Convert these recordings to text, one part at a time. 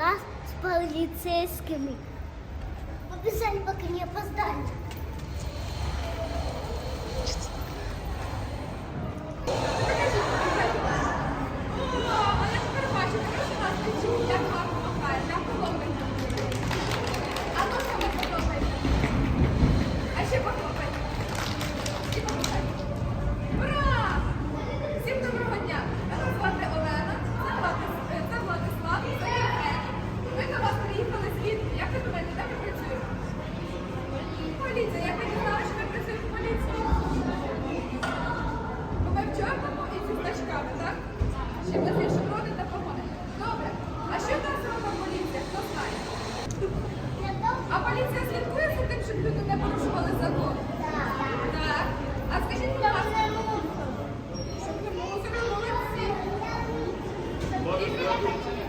класс с полицейскими. Побежали, пока не опоздали.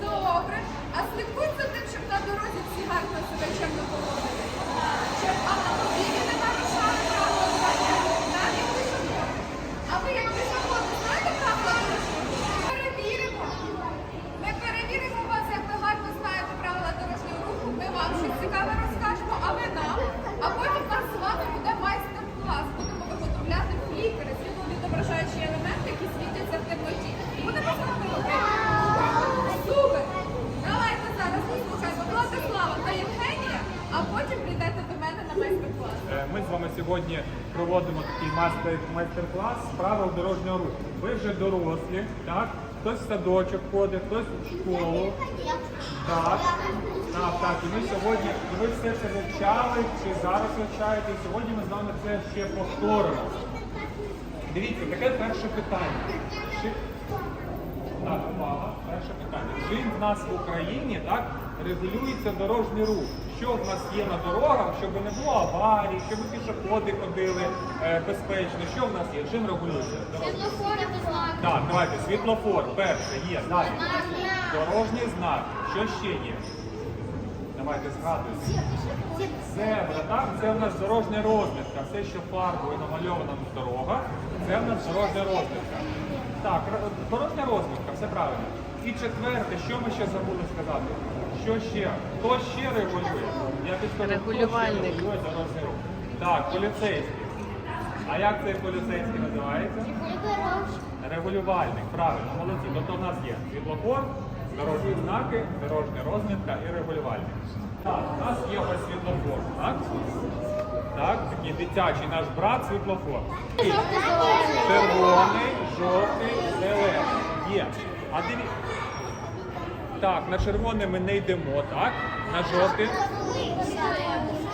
Добре. А слідкуйте тим, щоб на дорозі всі гарно себе чемно поводили? Щоб майстер-клас з правил дорожнього руху. Ви вже дорослі, так? Хтось в садочок ходить, хтось в школу. Так, так, так. І ми сьогодні, ви все це вивчали, чи зараз вивчаєте, і сьогодні ми з вами це ще повторимо. Дивіться, таке перше питання. Чи... Так, увага, перше питання. Чим в нас в Україні так, регулюється дорожній рух? Що в нас є на дорогах, щоб не було аварій, щоб пішоходи ходили е, безпечно? Що в нас є? Чим регулюється? дорожній рух? Так, давайте, світлофор, перше, є. Далі. Дорожній знак. Що ще є? Давайте згадуємо. Зебра, так? Це в нас дорожня розмітка. Все, що фарбою намальовано на дорогах, це в нас дорожня розмітка. Так, дорожня розмітка, все правильно. І четверте, що ми ще забули сказати? Що ще? Хто ще регулює? Я підскажу, хто ще Регулювальник. регулює дорожній рух? Так, поліцейський. А як цей поліцейський називається? Регулювальник, правильно, молодці. Тобто у нас є світлофор, дорожні знаки, дорожня розмітка і регулювальник. Так, у нас є ось світлофор, так? Так, такий дитячий наш брат світлофор. Червоний, жовтий, зелений. Є. А дивіться. Так, на червоний ми не йдемо, так? На жовтий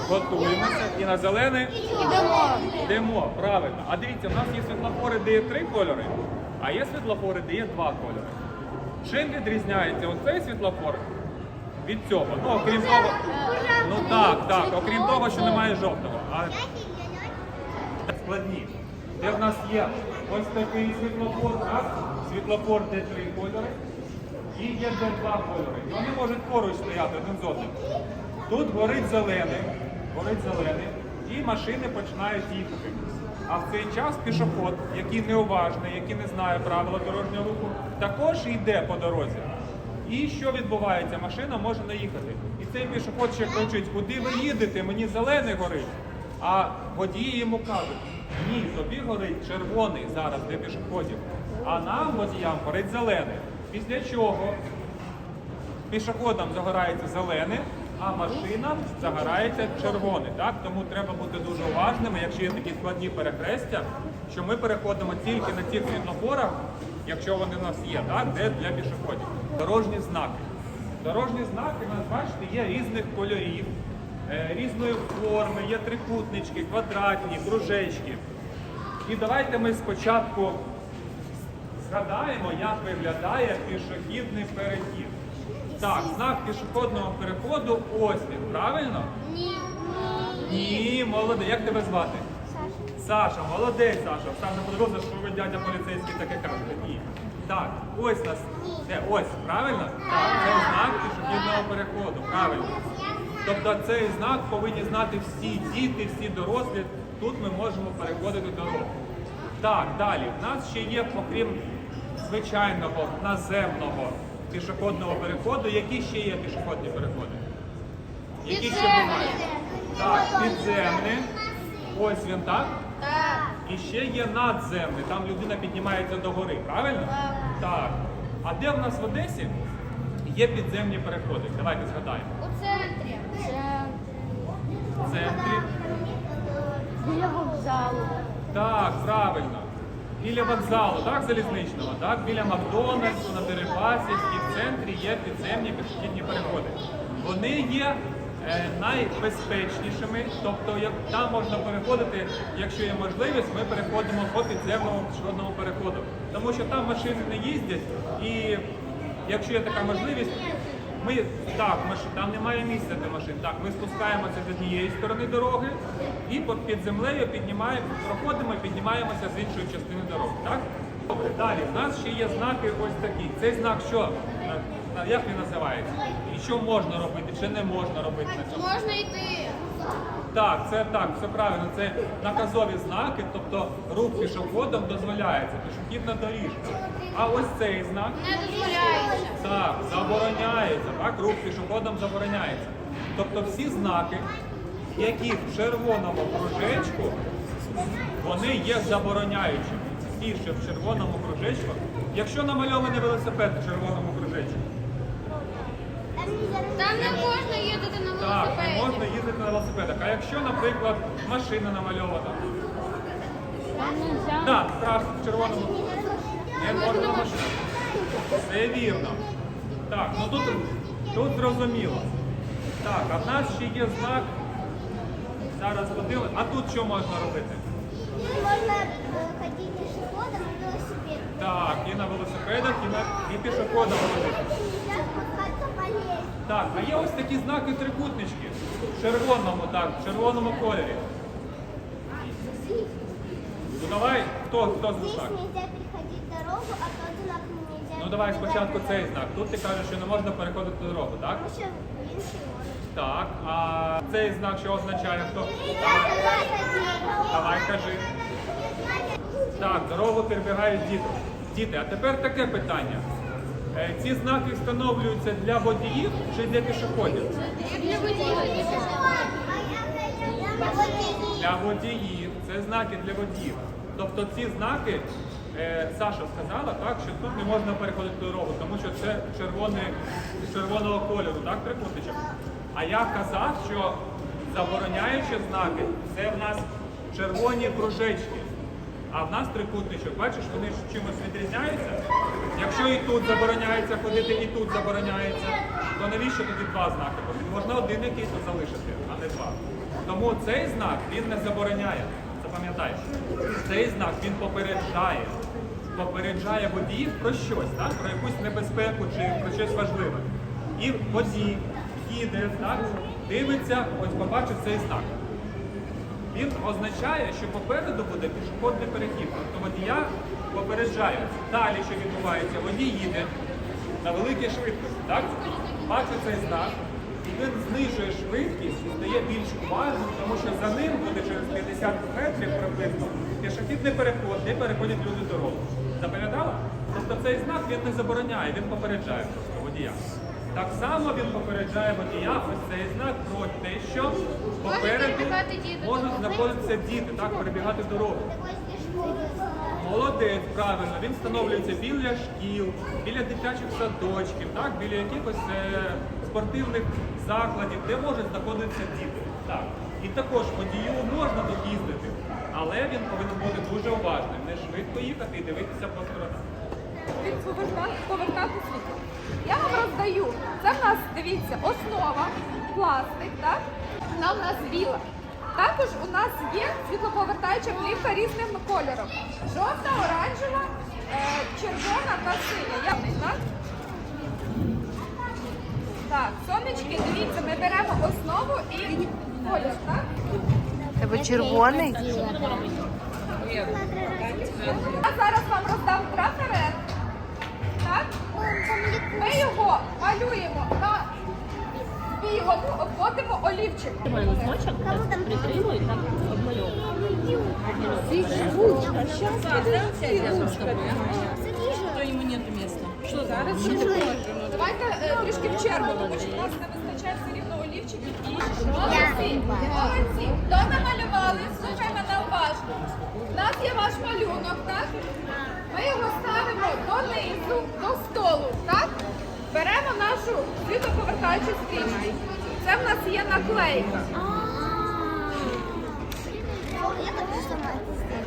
готуємося. І на зелений йдемо. Правильно. А дивіться, у нас є світлофори, де є три кольори, а є світлофори, де є два кольори. Чим відрізняється оцей світлофор від цього? Ну, окрім того, ну так, так, окрім того, що немає жовтого. А складні. Де в нас є ось такий світлофор, так? Світлофор, де три кольори, і є де два кольори. І вони можуть поруч стояти один з одним. Тут горить зелений, горить зелений, і машини починають їхати. А в цей час пішоход, який неуважний, який не знає правила дорожнього руху, також йде по дорозі. І що відбувається? Машина може наїхати. І цей пішоход ще кричить, куди ви їдете? Мені зелений горить. А водії йому кажуть, ні, тобі горить червоний зараз для пішоходів, а нам, водіям, горить зелений. Після чого пішоходам загорається зелене, а машинам загорається червоне. Так? Тому треба бути дуже уважними, якщо є такі складні перехрестя, що ми переходимо тільки на тих світлофорах, якщо вони в нас є, так? де для пішоходів. Дорожні знаки. Дорожні знаки, у нас, бачите, є різних кольорів, е, різної форми, є трикутнички, квадратні, кружечки. І давайте ми спочатку згадаємо, як виглядає пішохідний перехід. Так, знак пішохідного переходу ось він, правильно? Ні, молодець. Як тебе звати? Саша, молодець, Саша. Не подивився, що ви дядя поліцейський таке кажете. Ні. Так, ось нас. Де? Ось, правильно? Так, це знак пішохідного переходу. Правильно. Тобто цей знак повинні знати всі діти, всі дорослі. Тут ми можемо переходити дорогу. Так, далі. В нас ще є, окрім звичайного наземного пішохідного переходу. Які ще є пішохідні переходи? Які ще Підземні. бувають? Так, підземний. Ось він так. Так. І ще є надземний, там людина піднімається до гори, правильно? Так. А де в нас в Одесі є підземні переходи? Давайте згадаємо. У центрі. В центрі. Біля вокзалу. Так, правильно. Біля вокзалу, так, залізничного, так, біля Макдональдсу, на Дерибасівській, в центрі є підземні пішохідні переходи. Вони є е, найбезпечнішими, тобто як там можна переходити, якщо є можливість, ми переходимо по підземному пішохідному переходу. Тому що там машини не їздять, і якщо є така можливість, ми так, маш, там немає місця для машин. Так, ми спускаємося з однієї сторони дороги і під землею піднімаємо, проходимо, і піднімаємося з іншої частини дороги. Так? Добре, далі. В нас ще є знаки ось такі. Цей знак що? Е, е, Як він називається? І що можна робити, чи не можна робити на? Можна йти. Так, це так, все правильно. Це наказові знаки, тобто рух пішоходом дозволяється, пішохідна доріжка. А ось цей знак. Не дозволяється. Так, забороняється, так, рух пішоходом забороняється. Тобто всі знаки, які в червоному кружечку, вони є забороняючими. Всі, що в червоному кружечку. Якщо намальований велосипед в червоному кружечку, Там не можна їздити на так, не можна їздити на велосипедах. А якщо, наприклад, машина намальована, так, страшно в червоному не можна машина. Все вірно. Так, ну тут, тут зрозуміло. Так, а в нас ще є знак. Зараз подивимось. А тут що можна робити? Можна ходити пішоходом і велосипедом. Так, і на велосипедах, і, на, і пішоходом ходити. Нельзя. Так, а є ось такі знаки трикутнички. В червоному, так, в червоному кольорі. Ну давай, хто, хто за Здесь знак? нельзя переходить дорогу, а тот знак нельзя. Ну давай спочатку цей знак. Тут ти кажеш, що не можна переходити дорогу, так? Тому що він червоний. Так. А цей знак що означає? Хто? Нельзя. Давай кажи. Так, дорогу перебігають діти. Діти, а тепер таке питання. Е, Ці знаки встановлюються для водіїв чи для пішоходів? Для водія. Для водіїв. Це знаки для водіїв. Тобто ці знаки, е, Саша сказала, так, що тут не можна переходити дорогу, тому що це червоний, червоного кольору, так, трикутничок. А я казав, що забороняючі знаки це в нас червоні кружечки. А в нас трикутничок, бачиш, вони чимось відрізняються. Якщо і тут забороняється ходити, і тут забороняється, то навіщо тоді два знаки? Можна один якийсь залишити, а не два. Тому цей знак він не забороняє. Запам'ятай, цей знак він попереджає. Попереджає водіїв про щось, так? про якусь небезпеку чи про щось важливе. І водій їде, так? дивиться, ось побачив цей знак. Він означає, що попереду буде пішохідний перехід. Тобто водія попереджає. Далі, що відбувається, водій їде на великій швидкості, так? Бачить цей знак, і він знижує швидкість стає більш уважним, тому що за ним буде через 50 метрів приблизно пішохідний переход, де переходять люди дорогу. Запам'ятала? Тобто цей знак він не забороняє, він попереджає просто водія. Так само він попереджає водія ось цей знак про те, що попереду можуть знаходитися діти, так, перебігати дорогу. Молодець, правильно, він встановлюється біля шкіл, біля дитячих садочків, так, біля якихось е, спортивних закладів, де можуть знаходитися діти. Так. І також водію можна тут їздити, але він повинен бути дуже уважним, не швидко їхати і дивитися по сторонам. Він повертати, повертати. Я вам роздаю. Це в нас, дивіться, основа, пластик, так? Вона в нас біла. Також у нас є світлоповертаюча плівка різним кольором. Жовта, оранжева, е, червона та синя. Так? Так, сонечки, дивіться, ми беремо основу і колір, так? Тебе червоний? Я зараз вам роздам трафарет. Так? Ми його малюємо на білому, обводимо олівчиком. Листочок прикрило і так обмальовуємо. Что ему нет места? Что за Зараз. Давайте е, трішки в чергу, тому що в нас не вистачає все рівно олівчиків і молодці. Молодці. Хто намалювали? Слухай мене уважно. У нас є ваш малюнок, так? Ми його ставимо донизу, до столу, нашу світоповертаючу стрічку. Це в нас є наклейка.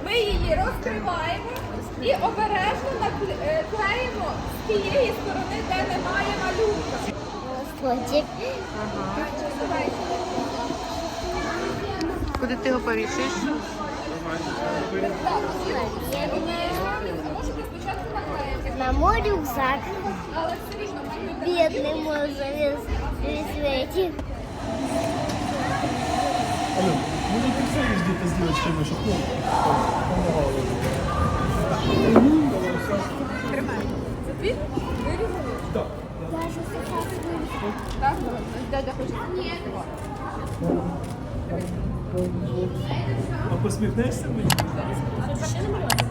Ми її розкриваємо і обережно накле- е, з тієї сторони, де немає малюнка. Куди ти його повісиш? На мой рюкзак. але все рівно малюнок Бедный мой завес весь Ален, может ты все где-то с девочками, чтобы ну, помогала. Це твій? Вирізали? Так. Так, дядя хоче. Ні. А посміхнешся мені? Ще не малювати?